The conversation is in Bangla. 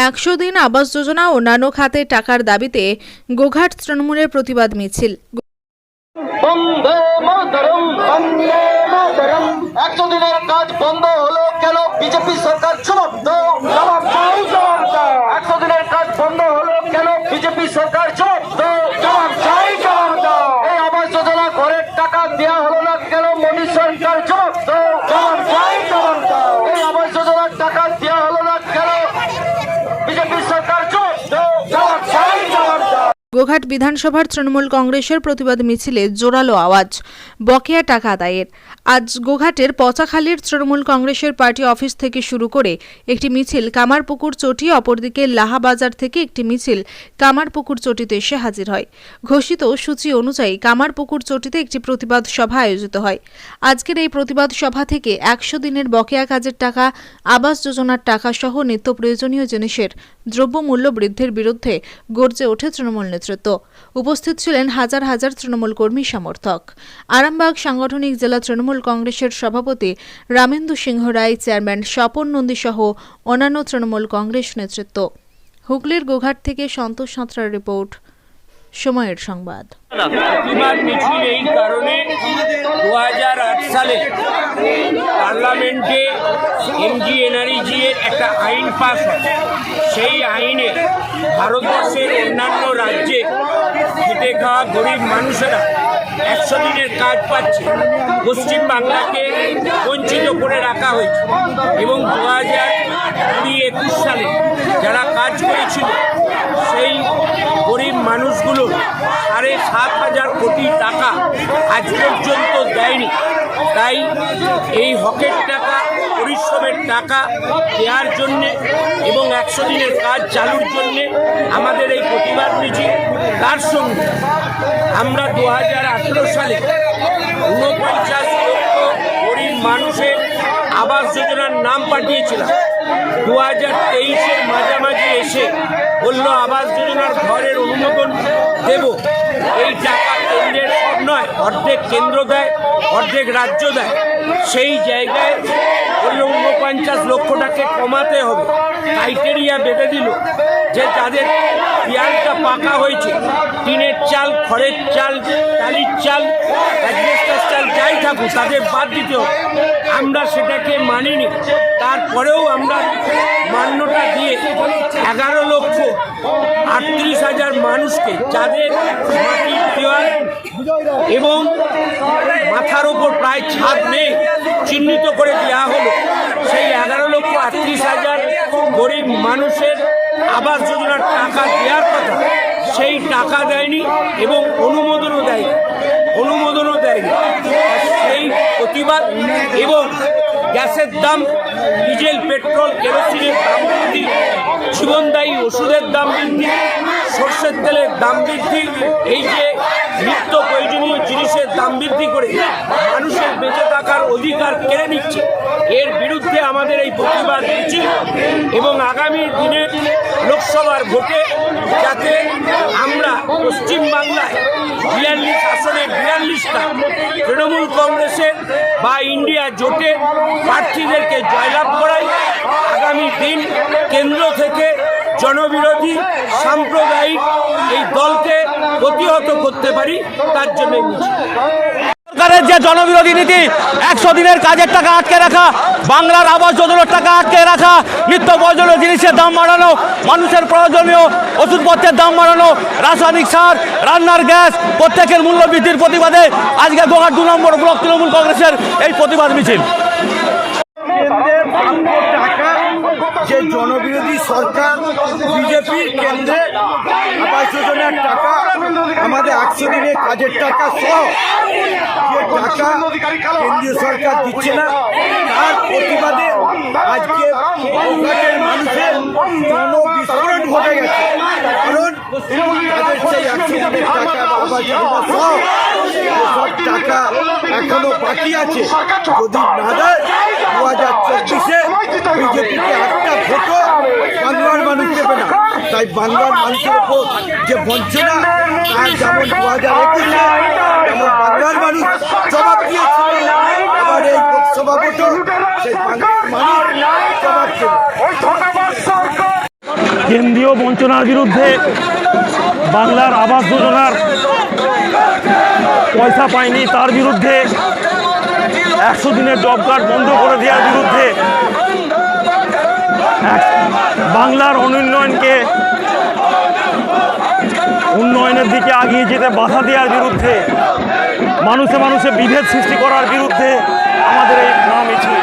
একশো দিন আবাস যোজনা অন্যান্য খাতে টাকার দাবিতে গোঘাট তৃণমূলের প্রতিবাদ মিছিল। বন্দে মাতরম। বন্দে মাতরম। একশো দিনের কাজ বন্ধ হলো কেন বিজেপি সরকার জবাব দাও জবাব দাও জবাব দাও একশো দিনের কাজ বন্ধ হলো কেন বিজেপি সরকার জবাব এই আবাস যোজনা ঘরের টাকা দেওয়া হলো না কেন মোদী সরকার জবাব গোঘাট বিধানসভার তৃণমূল কংগ্রেসের প্রতিবাদ মিছিলে জোরালো আওয়াজ, বকেয়া টাকা আদায়ের। আজ গোঘাটের পচাখালীর তৃণমূল কংগ্রেসের পার্টি অফিস থেকে শুরু করে একটি মিছিল কামারপুকুর চটি, অপরদিকে লাহাবাজার থেকে একটি মিছিল কামারপুকুর চটিতে এসে হাজির হয়। ঘোষিত সূচি অনুযায়ী কামারপুকুর চটিতে একটি প্রতিবাদ সভা আয়োজিত হয়। আজকের এই প্রতিবাদ সভা থেকে একশো দিনের বকেয়া কাজের টাকা, আবাস যোজনার টাকা সহ নিত্য প্রয়োজনীয় জিনিসের দ্রব্যমূল্য বৃদ্ধির বিরুদ্ধে গর্জে ওঠে তৃণমূল নেতৃত্ব। উপস্থিত ছিলেন হাজার হাজার তৃণমূল কর্মী সমর্থক। আরামবাগ সাংগঠনিক জেলা তৃণমূল কংগ্রেসের সভাপতি রামেন্দু সিংহ রায়, চেয়ারম্যান স্বপন নন্দী সহ অন্যান্য তৃণমূল কংগ্রেস নেতৃত্ব। হুগলির গোঘাট থেকে সন্তোষ সাঁতরার রিপোর্ট, সময়ের সংবাদ। প্রতিবাদ মিছিল এই কারণে দু সালে পার্লামেন্টে এমজি এনআরইজি এর একটা আইন পাস হয়। সেই আইনে ভারতবর্ষের অন্যান্য রাজ্যে খেটে খাওয়া গরিব মানুষেরা একশো দিনের কাজ পাচ্ছে। পশ্চিম বাংলাকে বঞ্চিত করে রাখা হয়েছে। এবং দু হাজার কুড়ি একুশ সালে যারা কাজ করেছিল, সেই গরিব মানুষগুলো সাড়ে সাত হাজার কোটি টাকা আজ পর্যন্ত দেয়নি। তাই এই হকের টাকা পরিশ্রমের টাকা দেওয়ার জন্যে এবং একশো দিনের কাজ চালুর জন্যে আমাদের এই প্রতিবাদ মিছিল। তার সঙ্গে আমরা দু হাজার আঠেরো সালে ঊনপঞ্চাশ লক্ষ গরিব মানুষের আবাস যোজনার নাম পাঠিয়েছিলাম। দু হাজার তেইশের মাঝামাঝি এসে বলল, আবাস যোজনার ঘরের অনুমোদন দেব। এই টাকা কেন্দ্রের নয়, অর্ধেক কেন্দ্র দেয়, অর্ধেক রাজ্য দেয়। সেই জায়গায় বলল ঊনপঞ্চাশ লক্ষটাকে কমাতে হবে। ক্রাইটেরিয়া বেঁধে দিল যে যাদের পিয়ারটা পাকা হয়েছে, টিনের চাল, খড়ের চাল, টালির চাল অ্যাডভেস্টার চাল, যাই থাকুক, তাদের বাদ দিতে হবে। আমরা সেটাকে মানিনি। তারপরেও আমরা মান্যটা দিয়ে এগারো লক্ষ আটত্রিশ হাজার মানুষকে যাদের মাটির এবং মাথার ওপর প্রায় ছাদ নেই, চিহ্নিত করে দেওয়া হলো। সেই এগারো লক্ষ আটত্রিশ হাজার গরিব মানুষের আবাস যোজনার টাকা দেওয়ার কথা, সেই টাকা দেয়নি এবং অনুমোদনও দেয়নি অনুমোদনও দেয়নি। সেই প্রতিবাদ এবং গ্যাসের দাম, ডিজেল, পেট্রোল, কেরোসিনের দাম বৃদ্ধি, জীবনদায়ী ওষুধের দাম বৃদ্ধি, সর্ষের তেলের দাম বৃদ্ধি, এই যে দাম বৃদ্ধি করে মানুষের বেঁচে থাকার অধিকার কেড়ে নিচ্ছে। এর বিরুদ্ধে আমাদের এই প্রতিবাদ মিছিল এবং আগামী দিনে লোকসভার ভোটে যাতে আমরা পশ্চিমবাংলায় বিয়াল্লিশ আসনে বিয়াল্লিশটা তৃণমূল কংগ্রেসের বা ইন্ডিয়া জোটের প্রার্থীদেরকে জয়লাভ করাই আগামী দিন কেন্দ্র থেকে জনবিরোধী সাম্প্রদায়িক এই দলকে প্রতিহত করতে পারি, তার জন্য সরকারের যে জনবিরোধী নীতি, একশো দিনের কাজের টাকা আটকে রাখা, বাংলার আবাস যোজনার টাকা আটকে রাখা, নিত্য প্রয়োজনীয় জিনিসের দাম বাড়ানো, মানুষের প্রয়োজনীয় ওষুধপত্রের দাম বাড়ানো, রাসায়নিক সার, রান্নার গ্যাস, প্রত্যেকের মূল্য বৃদ্ধির প্রতিবাদে আজকে গোহাট দু নম্বর ব্লক তৃণমূল কংগ্রেসের এই প্রতিবাদ মিছিল কেন্দ্রের প্রাপ্য টাকা যে জনবিরোধী সরকার, বিজেপি, কেন্দ্রে আবাস যোজনার টাকা, আমাদের একশো দিনের কাজের টাকা সহ টাকা কেন্দ্রীয় সরকার দিচ্ছে না, তার প্রতিবাদে আজকে মানুষের জনবিস্ফোরণ ঘটে গেছে। কারণ টাকা এখনও বাকি আছে। যদি না দেয় দু হাজার চব্বিশে বিজেপিকে একটা ভোটও বাংলার মানুষ দেবে না। তাই বাংলার মানুষের উপর যে বঞ্চনা তার যেমন দু হাজার একুশে যেমন বাংলার মানুষ জবাব দিয়েছিল এবার এই লোকসভা ভোটও সেই বাংলার মানুষ জবাব দেবে কেন্দ্রীয় বঞ্চনার বিরুদ্ধে বাংলার আবাস যোজনার পয়সা পায়নি, তার বিরুদ্ধে একশো দিনের জব কার্ড বন্ধ করে দেওয়ার বিরুদ্ধে বাংলার অনুন্নয়নকে উন্নয়নের দিকে আগিয়ে যেতে বাধা দেওয়ার বিরুদ্ধে, মানুষে মানুষে বিভেদ সৃষ্টি করার বিরুদ্ধে আমাদের এই নাম মিছিল